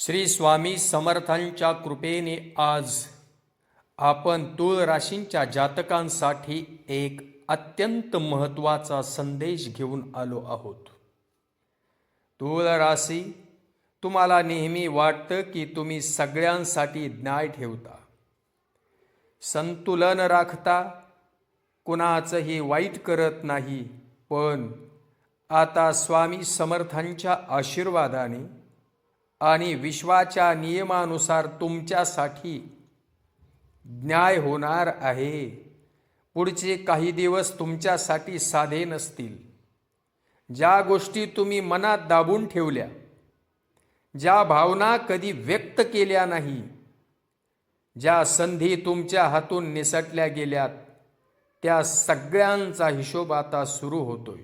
श्री स्वामी समर्थांच्या कृपेने आज आपण तुळ राशींच्या जातकांसाठी एक अत्यंत महत्त्वाचा संदेश घेऊन आलो आहोत. तुळ राशी तुम्हाला नेहमी वाटतं की तुम्ही सगळ्यांसाठी न्याय ठेवता. संतुलन राखता कुणाचंही वाईट करत नाही पण आता स्वामी समर्थांच्या आशीर्वादाने आणि विश्वाच्या नियमानुसार तुमच्यासाठी न्याय होणार आहे. पुढचे काही दिवस तुमच्यासाठी साधे नसतील. ज्या गोष्टी तुम्ही मनात दाबून ठेवल्या ज्या भावना कधी व्यक्त केल्या नाही ज्या संधी तुमच्या हातून निसटल्या गेल्यात त्या सगळ्यांचा हिशोब आता सुरू होतोय.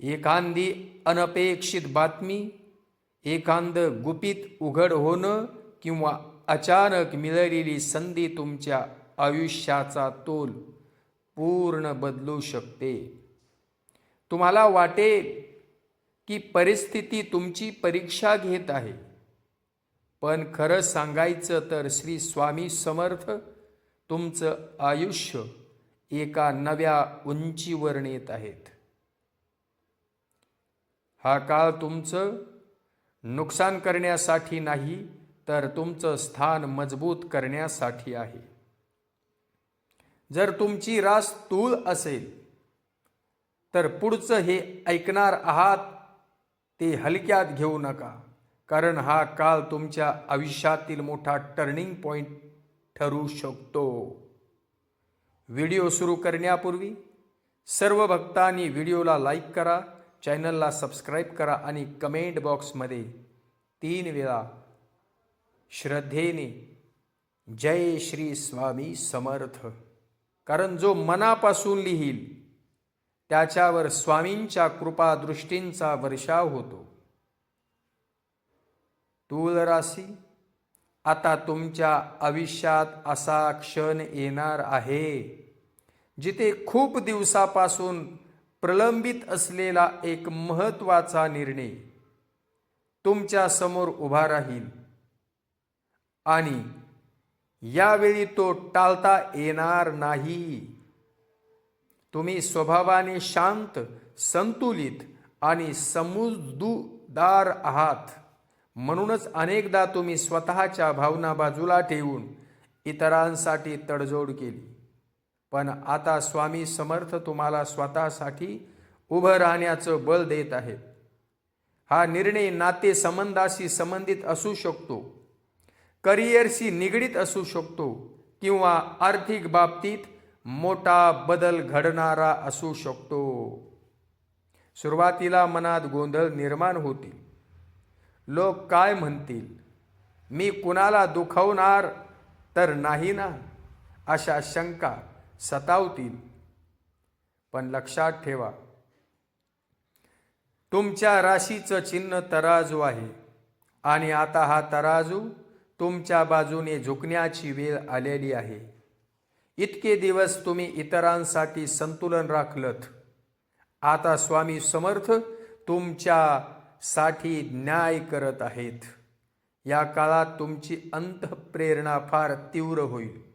एखादी अनपेक्षित बातमी एखादं गुपित उघड होणं किंवा अचानक मिळालेली संधी तुमच्या आयुष्याचा तोल पूर्ण बदलू शकते. तुम्हाला वाटेल की परिस्थिती तुमची परीक्षा घेत आहे. पण खरं सांगायचं तर श्री स्वामी समर्थ तुमचं आयुष्य एका नव्या उंचीवर नेत आहेत. हा काळ तुमचं नुकसान करण्यासाठी नाही तर तुमचं स्थान मजबूत करण्यासाठी आहे. जर तुमची रास तूळ असेल तर पुढचं हे ऐकणार आहात ते हलक्यात घेऊ नका कारण हा काळ तुमच्या आयुष्यातील मोठा टर्निंग पॉईंट ठरू शकतो. व्हिडिओ सुरू करण्यापूर्वी सर्व भक्तांनी व्हिडिओला लाईक करा चॅनलला सबस्क्राईब करा आणि कमेंट बॉक्समध्ये तीन वेळा श्रद्धेने जय श्री स्वामी समर्थ. कारण जो मनापासून लिहील त्याच्यावर स्वामींच्या कृपादृष्टींचा वर्षाव होतो. तूळ राशी आता तुमच्या आयुष्यात असा क्षण येणार आहे जिथे खूप दिवसापासून प्रलंबित असलेला एक महत्त्वाचा निर्णय तुमच्यासमोर उभा राहील. आणि यावेळी तो टाळता येणार नाही. तुम्ही स्वभावाने शांत संतुलित आणि समजूतदार आहात. म्हणूनच अनेकदा तुम्ही स्वतःच्या भावना बाजूला ठेवून इतरांसाठी तडजोड केली. पण आता स्वामी समर्थ तुम्हाला स्वतःसाठी उभं राहण्याचं बळ देत आहेत हा निर्णय नाते संबंधाशी संबंधित असू शकतो करिअरशी निगडीत असू शकतो किंवा आर्थिक बाबतीत मोठा बदल घडणारा असू शकतो. सुरुवातीला मनात गोंधळ निर्माण होतील. लोक काय म्हणतील? मी कुणाला दुखवणार तर नाही ना? अशा शंका सतावतील. पण लक्षात ठेवा तुमच्या राशीचं चिन्ह तराजू आहे आणि आता हा तराजू तुमच्या बाजूने झुकण्याची वेळ आलेली आहे. इतके दिवस तुम्ही इतरांसाठी संतुलन राखलत. आता स्वामी समर्थ तुमच्यासाठी न्याय करत आहेत. या काळात तुमची अंतःप्रेरणा फार तीव्र होईल.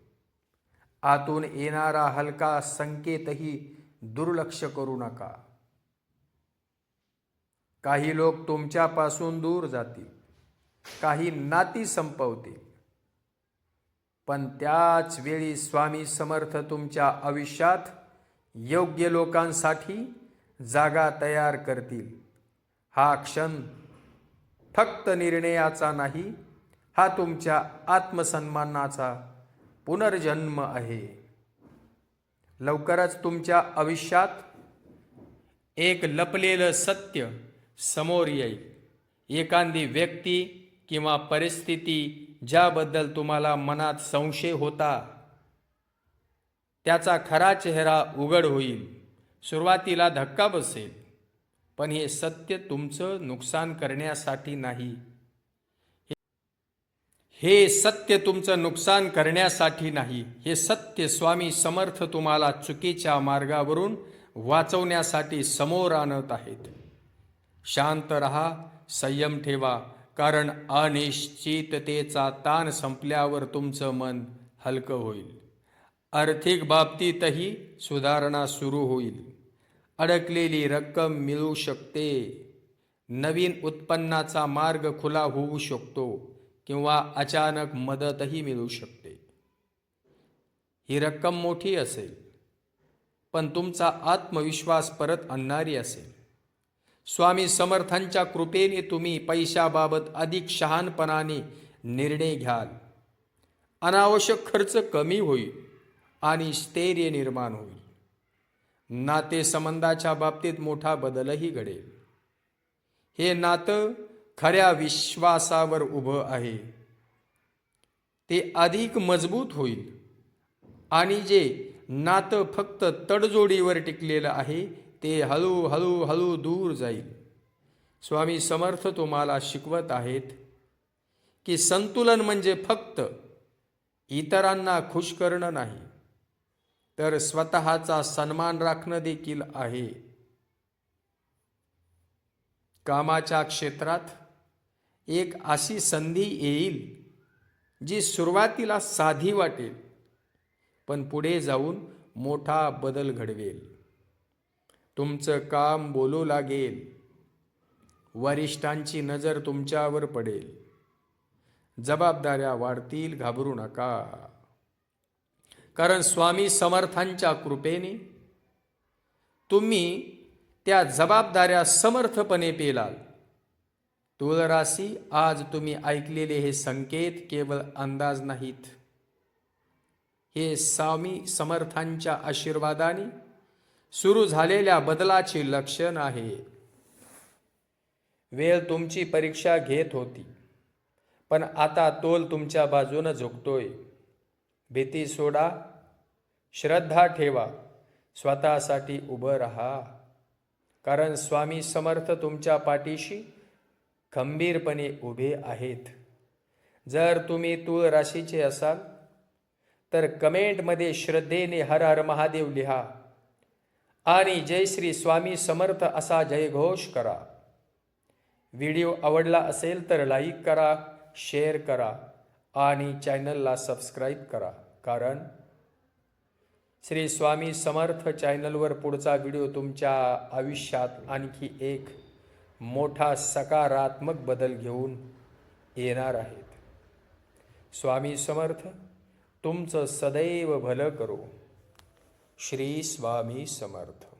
आतून येणारा हलका संकेतही दुर्लक्ष करू नका. काही लोक तुमच्यापासून दूर जातील काही नाती संपवतील. पण त्याच वेळी स्वामी समर्थ तुमच्या आयुष्यात योग्य लोकांसाठी जागा तयार करतील. हा क्षण फक्त निर्णयाचा नाही हा तुमच्या आत्मसन्मानाचा पुनर्जन्म आहे. लवकरच तुमच्या आयुष्यात एक लपलेलं सत्य समोर येईल. एखादी व्यक्ती किंवा परिस्थिती ज्याबद्दल तुम्हाला मनात संशय होता त्याचा खरा चेहरा उघड होईल सुरुवातीला धक्का बसेल पण हे सत्य तुमचं नुकसान करण्यासाठी नाही. हे सत्य तुमचं नुकसान करण्यासाठी नाही. हे सत्य स्वामी समर्थ तुम्हाला चुकीच्या मार्गावरून वाचवण्यासाठी समोर आणत आहेत. शांत रहा संयम ठेवा कारण अनिश्चिततेचा ताण संपल्यावर तुमचं मन हलकं होईल. आर्थिक बाबतीतही सुधारणा सुरू होईल. अडकलेली रक्कम मिळू शकते. नवीन उत्पन्नाचा मार्ग खुला होऊ शकतो. किंवा अचानक मदतही मिळू शकते. ही रक्कम मोठी असेल पण तुमचा आत्मविश्वास परत आणणारी असेल. स्वामी समर्थांच्या कृपेने तुम्ही पैशाबाबत अधिक शहाणपणाने निर्णय घ्याल. अनावश्यक खर्च कमी होईल आणि स्थैर्य निर्माण होईल. नातेसंबंधाच्या बाबतीत मोठा बदलही घडेल. हे नातं खऱ्या विश्वासावर उभं आहे. ते अधिक मजबूत होईल. आणि जे नातं फक्त तडजोडीवर टिकलेलं आहे ते हळूहळू हळू दूर जाईल. स्वामी समर्थ तुम्हाला शिकवत आहेत की संतुलन म्हणजे फक्त इतरांना खुश करणं नाही तर स्वतःचा सन्मान राखणं देखील आहे. कामाच्या क्षेत्रात एक अशी संधी येईल जी सुरुवातीला साधी वाटेल पण पुढे जाऊन मोठा बदल घडवेल. तुमचं काम बोलू लागेल. वरिष्ठांची नजर तुमच्यावर पडेल. जबाबदाऱ्या वाढतील घाबरू नका. कारण स्वामी समर्थांच्या कृपेने तुम्ही त्या जबाबदाऱ्या समर्थपणे पेलाल. तुलराशी आज तुम्ही ऐकलेले हे संकेत केवळ अंदाज नाहीत. हे स्वामी समर्थांच्या आशीर्वादाने सुरू झालेल्या बदलाचे लक्षण आहे. वेळ तुमची परीक्षा घेत होती पण आता तोल तुमच्या बाजूनं झुकतोय. भीती सोडा श्रद्धा ठेवा स्वतःसाठी उभं राहा. कारण स्वामी समर्थ तुमच्या पाठीशी खंबीरपणे उभे आहेत. जर तुम्ही तूळ राशीचे असाल तर कमेंटमध्ये श्रद्धेने हर हर महादेव लिहा आणि जय श्री स्वामी समर्थ असा जयघोष करा. व्हिडिओ आवडला असेल तर लाईक करा शेअर करा आणि चॅनलला सबस्क्राईब करा. कारण श्री स्वामी समर्थ चॅनलवर पुढचा व्हिडिओ तुमच्या आयुष्यात आणखी एक मोठा सकारात्मक बदल घेऊन येणार आहेत. स्वामी समर्थ तुमचं सदैव भलं करो. श्री स्वामी समर्थ.